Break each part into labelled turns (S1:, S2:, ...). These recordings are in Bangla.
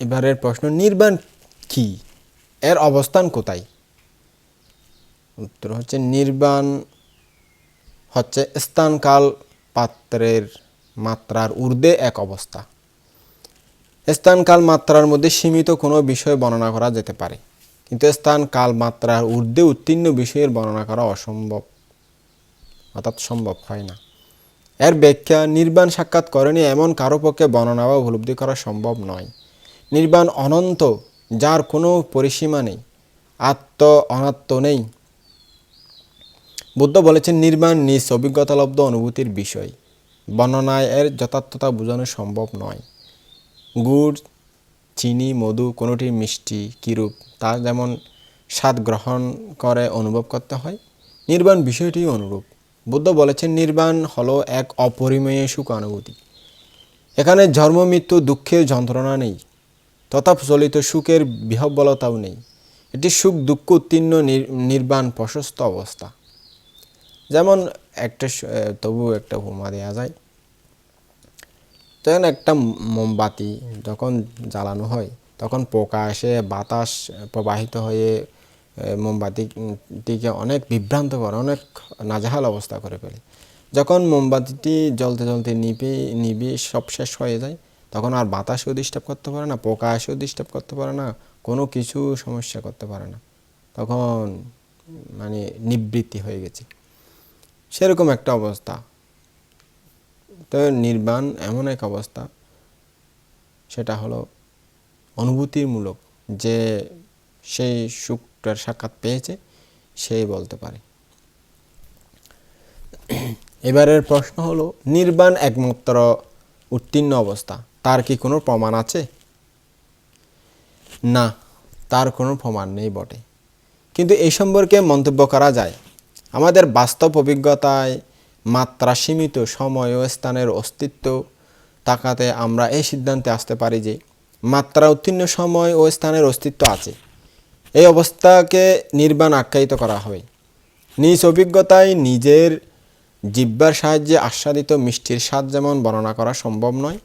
S1: এবারের প্রশ্ন নির্বাণ কি? এর অবস্থান কোথায়? উত্তর হচ্ছে নির্বাণ হচ্ছে স্থানকাল পাত্রের মাত্রার ঊর্ধ্বে এক অবস্থা। স্থানকাল মাত্রার মধ্যে সীমিত কোনো বিষয় বর্ণনা করা যেতে পারে। কিন্তু স্থান কাল মাত্রার ঊর্ধ্বে উত্তীর্ণ বিষয়ের বর্ণনা করা অসম্ভব, অর্থাৎ সম্ভব হয় না। এর ব্যাখ্যা নির্বাণ সাক্ষাৎ করেনি, এমন কারও পক্ষে বর্ণনা বা উপলব্ধি করা সম্ভব নয়। নির্বাণ অনন্ত, যার কোনো পরিসীমা নেই, আত্ম অনাত্ম নেই। বুদ্ধ বলেছেন, নির্বাণ নিজ অভিজ্ঞতালব্ধ অনুভূতির বিষয়। বর্ণনায় এর যথার্থতা বোঝানো সম্ভব নয়। গুড়, চিনি, মধু কোনোটির মিষ্টি কিরূপ, তা যেমন স্বাদ গ্রহণ করে, অনুভব করতে হয়। নির্বাণ বিষয়টিও অনুরূপ। বুদ্ধ বলেছেন, নির্বাণ হলো এক অপরিমেয় সুখ অনুভূতি এখানে জন্ম, মৃত্যু, দুঃখের যন্ত্রণা নেই। তথা প্রচলিত সুখের বিহব্বলতাও নেই। এটি সুখ, দুঃখ উত্তীর্ণ, নির- নির্বাণ, প্রশস্ত অবস্থা। যেমন একটা তবু একটা উপমা দেওয়া যায়। তখন একটা মোমবাতি যখন জ্বালানো হয়, তখন পোকা এসে বাতাস প্রবাহিত হয়ে মোমবাতিটিকে অনেক বিভ্রান্ত করে, অনেক নাজাহাল অবস্থা করে ফেলে। যখন মোমবাতিটি জ্বলতে জ্বলতে নিভে নিভে সব শেষ হয়ে যায় তখন আর বাতাসও ডিস্টার্ব করতে পারে না পোকা এসেও ডিস্টার্ব করতে পারে না, কোনো কিছু সমস্যা করতে পারে না। তখন মানে নিবৃত্তি হয়ে গেছে। সেরকম একটা অবস্থা। তো নির্বাণ এমন এক অবস্থা, সেটা হলো অনুভূতিমূলক যে সেই সুখটার সাক্ষাৎ পেয়েছে, সেই বলতে পারে। এবারের প্রশ্ন হলো, নির্বাণ একমাত্র উত্তীর্ণ অবস্থা। তার কি কোনো প্রমাণ আছে? না, তার কোনো প্রমাণ নেই বটে। কিন্তু এই সম্পর্কে মন্তব্য করা যায়, আমাদের বাস্তব অভিজ্ঞতায় মাত্রা সীমিত সময় ও স্থানের অস্তিত্ব তাকাতে আমরা এই সিদ্ধান্তে আসতে পারি যে মাত্রা উত্তীর্ণ সময় ও স্থানের অস্তিত্ব আছে। এই অবস্থাকে নির্বাণ আখ্যায়িত করা হয়। নিজ অভিজ্ঞতায় নিজের জিব্বার সাহায্যে আস্বাদিত মিষ্টির স্বাদ যেমন বর্ণনা করা সম্ভব নয়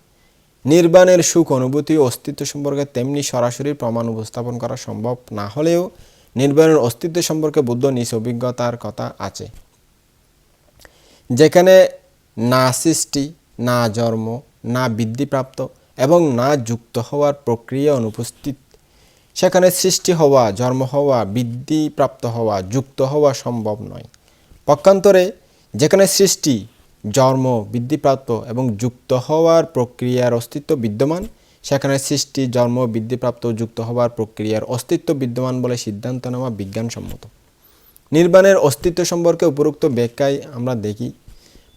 S1: নির্বাণের সুখ অনুভূতি অস্তিত্ব সম্পর্কে তেমনি সরাসরি প্রমাণ উপস্থাপন করা সম্ভব না হলেও নির্বাণের অস্তিত্ব সম্পর্কে বুদ্ধ নিজ অভিজ্ঞতার কথা আছে। যেখানে না সৃষ্টি, না জন্ম, না বৃদ্ধিপ্রাপ্ত এবং না যুক্ত হওয়ার প্রক্রিয়া অনুপস্থিত। সেখানে সৃষ্টি হওয়া, জন্ম হওয়া, বৃদ্ধিপ্রাপ্ত হওয়া, যুক্ত হওয়া সম্ভব নয়। পক্ষান্তরে যেখানে সৃষ্টি জন্ম বৃদ্ধিপ্রাপ্ত এবং যুক্ত হওয়ার প্রক্রিয়ার অস্তিত্ব বিদ্যমান। সেখানে সৃষ্টি, জন্ম, বৃদ্ধিপ্রাপ্ত, যুক্ত হওয়ার প্রক্রিয়ার অস্তিত্ব বিদ্যমান বলে সিদ্ধান্ত নেওয়া বিজ্ঞানসম্মত। নির্বাণের অস্তিত্ব সম্পর্কে উপরোক্ত ব্যাখ্যায় আমরা দেখি,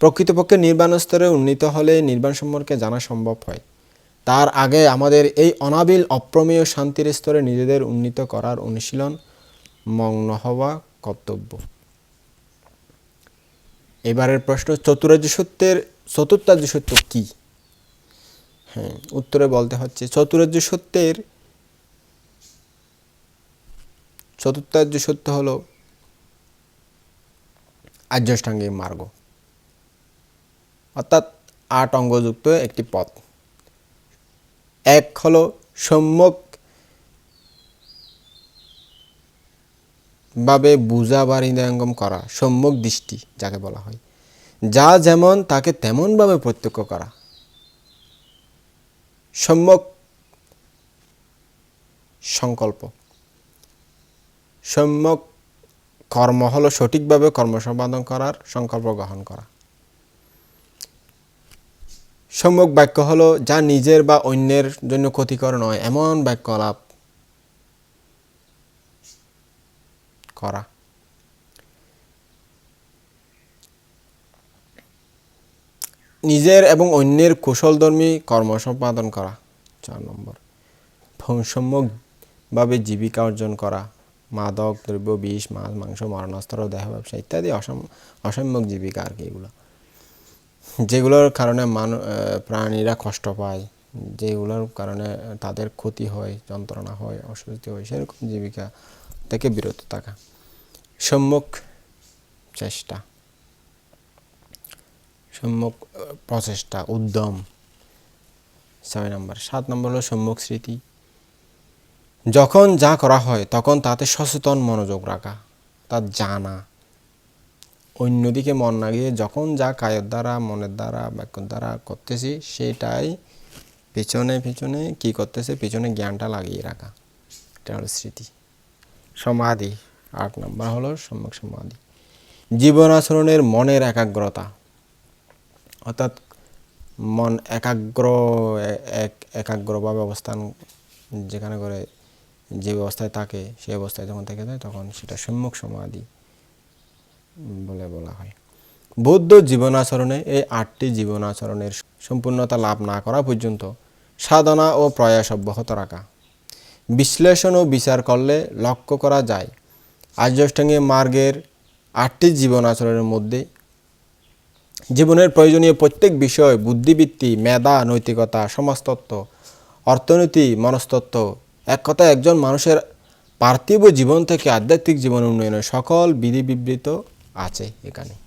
S1: প্রকৃতপক্ষে নির্বাণ স্তরে উন্নীত হলে নির্বাণ সম্পর্কে জানা সম্ভব হয়। তার আগে আমাদের এই অনাবিল অপ্রমেয় শান্তির স্তরে নিজেদের উন্নীত করার অনুশীলন, মগ্ন হওয়া কর্তব্য। এবারের প্রশ্ন চতুরার্য সত্যের চতুর্থার্য সত্য কি? হ্যাঁ উত্তরে বলতে হচ্ছে চতুরার্য সত্যের চতুর্থার্য সত্য হল আর্যষ্টাঙ্গিক মার্গ। অর্থাৎ আট অঙ্গযুক্ত একটি পথ। এক হলো সম্যক ভাবে বুঝা বা হৃদয়ঙ্গম করা, সম্যক দৃষ্টি যাকে বলা হয়। যা যেমন তাকে তেমনভাবে প্রত্যক্ষ করা। সম্যক সংকল্প। সম্যক কর্ম হলো সঠিকভাবে কর্ম সম্পাদন করার সংকল্প গ্রহণ করা। সম্যক বাক্য হলো যা নিজের বা অন্যের জন্য ক্ষতিকর নয়, এমন বাক্য লাভ করা। নিজের এবং অন্যের কুশলধর্মী কর্ম সম্পাদন করা, চার নম্বর। সম্যকভাবে জীবিকা অর্জন করা, মাদক, দ্রব্য, বিষ, মাছ, মাংস মারণাস্ত্র দেহ, ব্যবসা ইত্যাদি অসম, অসম্যক জীবিকা আর কি এগুলো। যেগুলোর কারণে মানু প্রাণীরা কষ্ট পায় যেগুলোর কারণে তাদের ক্ষতি হয়, যন্ত্রণা হয় অস্বস্তি হয়, সেরকম জীবিকা থেকে বিরত থাকা সম্মুখ চেষ্টা, সম্মুখ প্রচেষ্টা, উদ্যম। ছয় নম্বর। সাত নম্বর হলো সম্মুখ স্মৃতি। যখন যা করা হয়, তখন তাতে সচেতন মনোযোগ রাখা তা জানা। অন্যদিকে মন না গিয়ে যখন যা কায়ের দ্বারা, মনের দ্বারা, বাক্যের দ্বারা করতেছি, সেটাই পিছনে পিছনে কি করতেছে? পিছনে জ্ঞানটা লাগিয়ে রাখা। এটা হলো স্মৃতি। সমাধি, আট নম্বর হলো সম্যক সমাধি। জীবন আচরণের মনের একাগ্রতা। অর্থাৎ মন একাগ্র, এক, একাগ্রভাবে অবস্থান যেখানে করে যে অবস্থায় থাকে সেই অবস্থায় যখন থেকে যায়, তখন সেটা সম্মুখ সমাধি বলে বলা হয়। বৌদ্ধ জীবনাচরণে এই আটটি জীবনাচরণের সম্পূর্ণতা লাভ না করা পর্যন্ত সাধনা ও প্রয়াস অব্যাহত রাখা। বিশ্লেষণ ও বিচার করলে লক্ষ্য করা যায় আর্যষ্টাঙ্গে মার্গের আটটি জীবন আচরণের মধ্যে জীবনের প্রয়োজনীয় প্রত্যেক বিষয়, বুদ্ধিবৃত্তি, মেধা, নৈতিকতা, সমাজতত্ত্ব, অর্থনীতি, মনস্তত্ত্ব, এক কথা একজন মানুষের পার্থিব জীবন থেকে আধ্যাত্মিক জীবন উন্নয়নের সকল বিধি বিবৃত আছে এখানে।